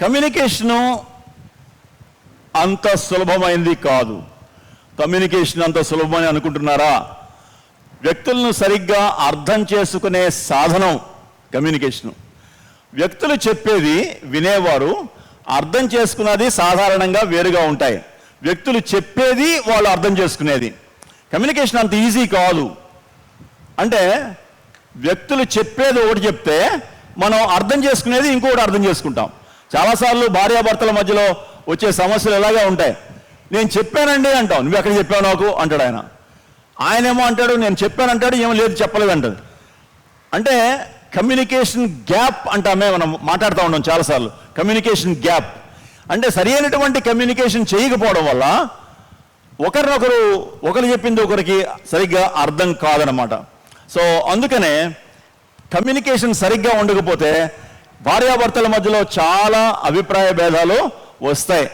Communication అంత సులభమైంది కాదు. కమ్యూనికేషన్ అంత సులభమని అనుకుంటున్నారా? వ్యక్తులను సరిగ్గా అర్థం చేసుకునే సాధనం కమ్యూనికేషను వ్యక్తులు చెప్పేది వినేవారు అర్థం చేసుకున్నది సాధారణంగా వేరుగా ఉంటాయి. వ్యక్తులు చెప్పేది వాళ్ళు అర్థం చేసుకునేది. కమ్యూనికేషన్ అంత ఈజీ కాదు. అంటే వ్యక్తులు చెప్పేది ఒకటి చెప్తే మనం అర్థం చేసుకునేది ఇంకొకటి అర్థం చేసుకుంటాం. చాలాసార్లు భార్యాభర్తల మధ్యలో వచ్చే సమస్యలు ఎలాగా ఉంటాయి? నేను చెప్పానండి అంటాం నువ్వు ఎక్కడ చెప్పావు నాకు? అంటాడు ఆయన. ఆయన ఏమో అంటాడు నేను చెప్పానంటాడు ఏమో లేదు చెప్పలేదు అంటాడు. అంటే కమ్యూనికేషన్ గ్యాప్ అంటామే మనం మాట్లాడుతూ ఉంటాం చాలాసార్లు. కమ్యూనికేషన్ గ్యాప్ అంటే సరైనటువంటి కమ్యూనికేషన్ చేయకపోవడం వల్ల ఒకరినొకరు ఒకరు చెప్పింది ఒకరికి సరిగ్గా అర్థం కాదనమాట. సో అందుకనే కమ్యూనికేషన్ సరిగ్గా ఉండకపోతే భార్యాభర్తల మధ్యలో చాలా అభిప్రాయ భేదాలు వస్తాయి.